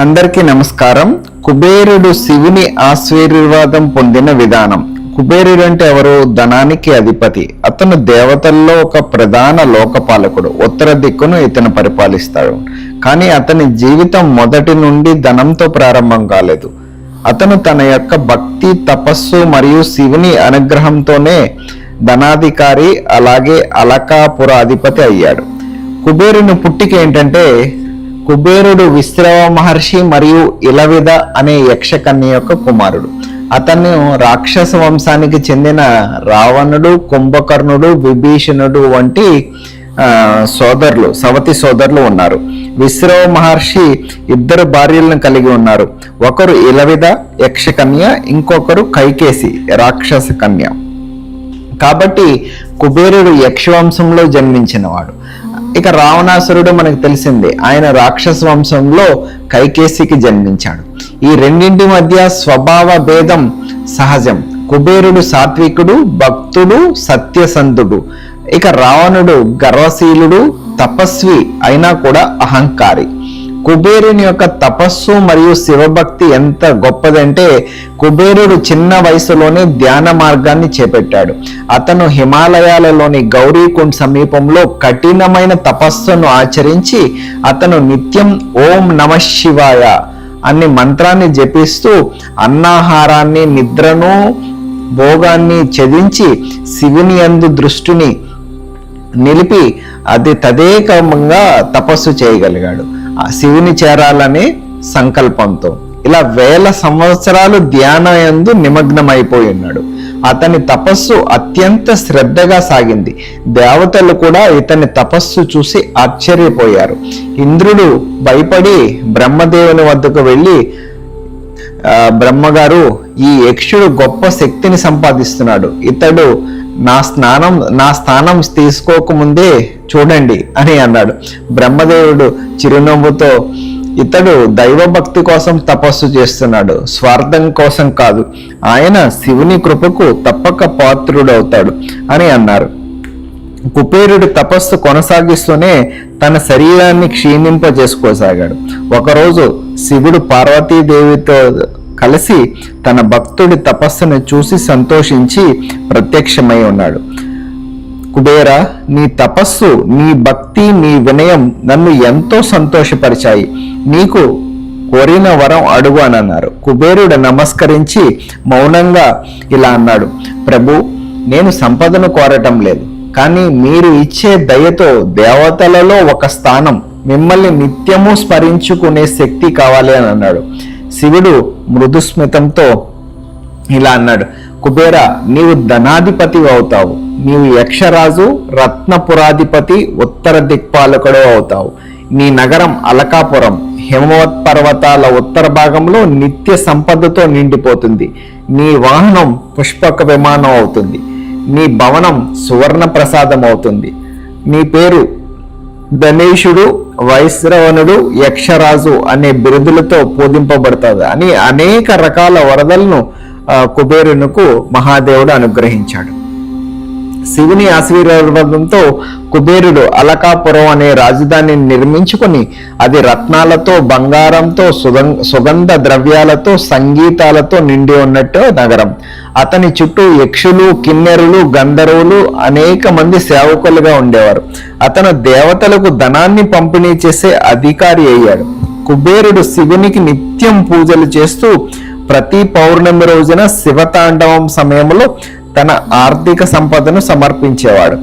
అందరికీ నమస్కారం. కుబేరుడు శివుని ఆశీర్వాదం పొందిన విధానం. కుబేరుడు అంటే ఎవరు? ధనానికి అధిపతి. అతను దేవతల్లో ఒక ప్రధాన లోకపాలకుడు. ఉత్తర దిక్కును ఇతను పరిపాలిస్తాడు. కానీ అతని జీవితం మొదటి నుండి ధనంతో ప్రారంభం కాలేదు. అతను తన యొక్క భక్తి తపస్సు మరియు శివుని అనుగ్రహంతోనే ధనాధికారి అలాగే అలకాపుర అధిపతి అయ్యాడు. కుబేరుని పుట్టిక ఏంటంటే కుబేరుడు విశ్రవ మహర్షి మరియు ఇలవిద అనే యక్షకన్య యొక్క కుమారుడు. అతను రాక్షస వంశానికి చెందిన రావణుడు కుంభకర్ణుడు విభీషణుడు వంటి సోదరులు సవతి సోదరులు ఉన్నారు. విశ్రవ మహర్షి ఇద్దరు భార్యలను కలిగి ఉన్నారు. ఒకరు ఇలవిద యక్షకన్య ఇంకొకరు కైకేసి రాక్షస కన్య. కాబట్టి కుబేరుడు యక్షవంశంలో జన్మించినవాడు. ఇక రావణాసురుడు మనకు తెలిసిందే ఆయన రాక్షస వంశంలో కైకేసికి జన్మించాడు. ఈ రెండింటి మధ్య స్వభావ భేదం సహజం. కుబేరుడు సాత్వికుడు భక్తుడు సత్యసంధుడు. ఇక రావణుడు గర్వశీలుడు తపస్వి అయినా కూడా అహంకారి. కుబేరుని యొక్క తపస్సు మరియు శివభక్తి ఎంత గొప్పదంటే కుబేరుడు చిన్న వయసులోనే ధ్యాన మార్గాన్ని చేపట్టాడు. అతను హిమాలయాలలోని గౌరీకుండ్ సమీపంలో కఠినమైన తపస్సును ఆచరించి అతను నిత్యం ఓం నమ శివాయ అనే మంత్రాన్ని జపిస్తూ అన్నాహారాన్ని నిద్రను భోగాన్ని చెదించి శివుని యందు దృష్టిని నిలిపి అది తదేకంగా తపస్సు చేయగలిగాడు. శివుని చేరాలనే సంకల్పంతో. ఇలా వేల సంవత్సరాలు ధ్యానయందు నిమగ్నమైపోయి ఉన్నాడు. అతని తపస్సు అత్యంత శ్రద్ధగా సాగింది. దేవతలు కూడా ఇతని తపస్సు చూసి ఆశ్చర్యపోయారు. ఇంద్రుడు భయపడి బ్రహ్మదేవుని వద్దకు వెళ్ళి బ్రహ్మగారు ఈ యక్షుడు గొప్ప శక్తిని సంపాదిస్తున్నాడు. ఇతడు నా స్నానం నా స్థానం తీసుకోకముందే చూడండి అని అన్నాడు. బ్రహ్మదేవుడు చిరునవ్వుతో ఇతడు దైవభక్తి కోసం తపస్సు చేస్తున్నాడు స్వార్థం కోసం కాదు ఆయన శివుని కృపకు తప్పక పాత్రుడవుతాడు అని అన్నారు. కుబేరుడి తపస్సు కొనసాగిస్తూనే తన శరీరాన్ని క్షీణింపజేసుకోసాగాడు. ఒకరోజు శివుడు పార్వతీదేవితో కలిసి తన భక్తుడి తపస్సును చూసి సంతోషించి ప్రత్యక్షమై ఉన్నాడు. కుబేర నీ తపస్సు నీ భక్తి నీ వినయం నన్ను ఎంతో సంతోషపరిచాయి. నీకు కోరిన వరం అడుగు అని అన్నారు కుబేరుడు నమస్కరించి మౌనంగా ఇలా అన్నాడు. ప్రభు నేను సంపదను కోరటం లేదు. కానీ మీరు ఇచ్చే దయతో దేవతలలో ఒక స్థానం. మిమ్మల్ని నిత్యము స్మరించుకునే శక్తి కావాలి అని అన్నాడు. శివుడు మృదుస్మితంతో ఇలా అన్నాడు కుబేర నీవు ధనాధిపతి అవుతావు. నీవు యక్షరాజు రత్నపురాధిపతి ఉత్తర దిక్పాలకుడు అవుతావు. నీ నగరం అలకాపురం. హిమవత్ పర్వతాల ఉత్తర భాగంలో నిత్య సంపదతో నిండిపోతుంది. నీ వాహనం పుష్పక విమానం అవుతుంది. నీ భవనం సువర్ణ ప్రసాదం అవుతుంది. నీ పేరు ధనేషుడు వైశ్రవణుడు యక్షరాజు అనే బిరుదులతో పూజింపబడుతుంది అని అనేక రకాల వరదలను కుబేరునుకు కుబేరునకు మహాదేవుడు అనుగ్రహించాడు. శివుని ఆశీర్వాదంతో కుబేరుడు అలకాపురం అనే రాజధానిని నిర్మించుకొని అది రత్నాలతో బంగారంతో సుగం- సుగంధ ద్రవ్యాలతో సంగీతాలతో నిండి ఉన్నట్టు నగరం. అతని చుట్టూ యక్షులు కిన్నెరులు గంధర్వులు అనేక మంది సేవకులుగా ఉండేవారు. అతను దేవతలకు ధనాన్ని పంపిణీ చేసే అధికారి అయ్యాడు. కుబేరుడు శివునికి నిత్యం పూజలు చేస్తూ ప్రతి పౌర్ణమి రోజున శివతాండవం సమయంలో తన ఆర్థిక సంపదను సమర్పించేవాడు.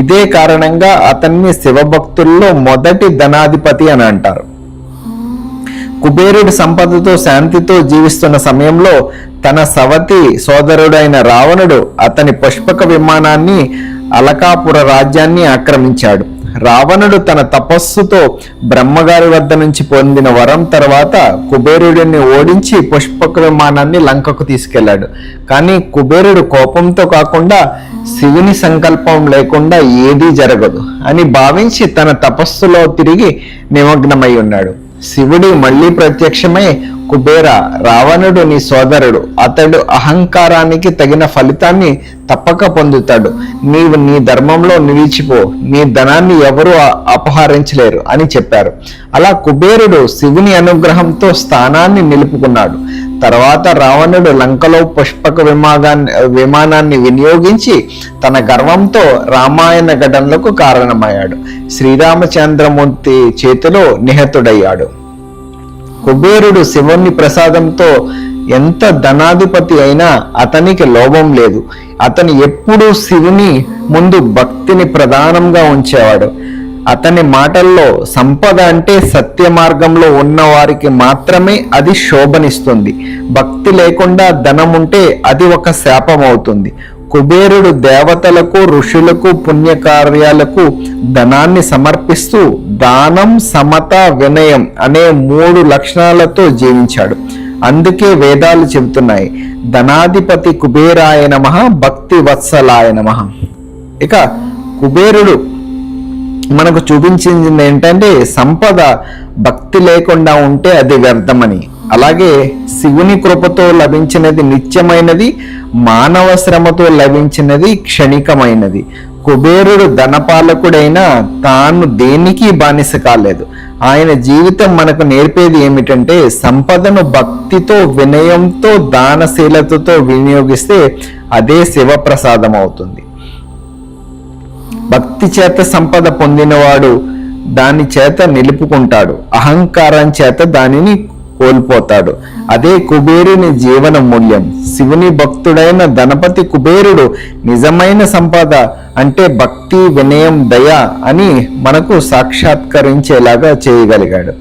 ఇదే కారణంగా అతన్ని శివభక్తుల్లో మొదటి ధనాధిపతి అని అంటారు. కుబేరుడి సంపదతో శాంతితో జీవిస్తున్న సమయంలో తన సవతి సోదరుడైన రావణుడు అతని పుష్పక విమానాన్ని అలకాపుర రాజ్యాన్ని ఆక్రమించాడు. రావణుడు తన తపస్సుతో బ్రహ్మగారి వద్ద నుంచి పొందిన వరం తర్వాత కుబేరుడిని ఓడించి పుష్పక విమానాన్ని లంకకు తీసుకెళ్ళాడు కానీ కుబేరుడు కోపంతో కాకుండా శివుని సంకల్పం లేకుండా ఏదీ జరగదు అని భావించి తన తపస్సులో తిరిగి నిమగ్నమై ఉన్నాడు. శివుడి మళ్ళీ ప్రత్యక్షమై కుబేర రావణుడు నీ సోదరుడు. అతడు అహంకారానికి తగిన ఫలితాన్ని తప్పక పొందుతాడు. నీవు నీ ధర్మంలో నిలిచిపో. నీ ధనాన్ని ఎవరూ అపహరించలేరు అని చెప్పారు. అలా కుబేరుడు శివుని అనుగ్రహంతో స్థానాన్ని నిలుపుకున్నాడు. తర్వాత రావణుడు లంకలో పుష్పక విమానాన్ని విమానాన్ని వినియోగించి తన గర్వంతో రామాయణ ఘటనలకు కారణమయ్యాడు. శ్రీరామచంద్రమూర్తి చేతిలో నిహతుడయ్యాడు. కుబేరుడు శివుని ప్రసాదంతో ఎంత ధనాధిపతి అయినా అతనికి లోభం లేదు. అతను ఎప్పుడూ శివుని ముందు భక్తిని ప్రధానంగా ఉంచేవాడు. అతని మాటల్లో సంపద అంటే సత్య మార్గంలో ఉన్న వారికి మాత్రమే అది శోభనిస్తుంది. భక్తి లేకుండా ధనం ఉంటే అది ఒక శాపం అవుతుంది కుబేరుడు దేవతలకు ఋషులకు పుణ్యకార్యాలకు ధనాన్ని సమర్పిస్తూ దానం సమత వినయం అనే మూడు లక్షణాలతో జీవించాడు. అందుకే వేదాలు చెబుతున్నాయి ధనాధిపతి కుబేరాయ నమ భక్తి వత్సలాయ నమ. ఇక కుబేరుడు మనకు చూపించింది ఏంటంటే సంపద భక్తి లేకుండా ఉంటే అది వ్యర్థమని. అలాగే శివుని కృపతో లభించినది నిత్యమైనది మానవ శ్రమతో లభించినది క్షణికమైనది. కుబేరుడు ధనపాలకుడైన తాను దేనికి బానిస కాలేదు. ఆయన జీవితం మనకు నేర్పేది ఏమిటంటే సంపదను భక్తితో వినయంతో దానశీలతతో వినియోగిస్తే అదే శివప్రసాదం అవుతుంది. భక్తి చేత సంపద పొందినవాడు దాని చేత నిలుపుకుంటాడు. అహంకారం చేత దానిని కోల్పోతాడు. అదే కుబేరుని జీవన మూల్యం. శివుని భక్తుడైన ధనపతి కుబేరుడు నిజమైన సంపద అంటే భక్తి వినయం దయ అని మనకు సాక్షాత్కరించేలాగా చేయగలిగాడు.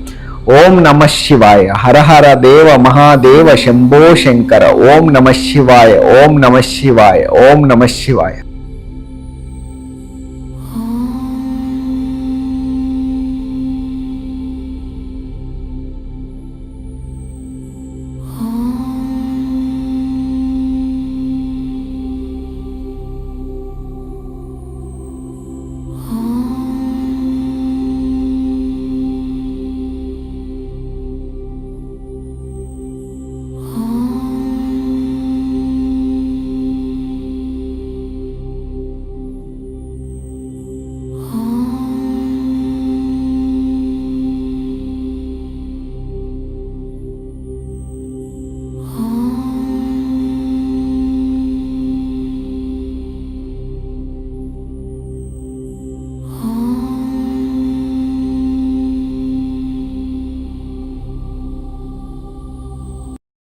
ఓం నమ శివాయ. హర హర దేవ మహాదేవ శంభో శంకర. ఓం నమ శివాయ. ఓం నమ శివాయ. ఓం నమ శివాయ.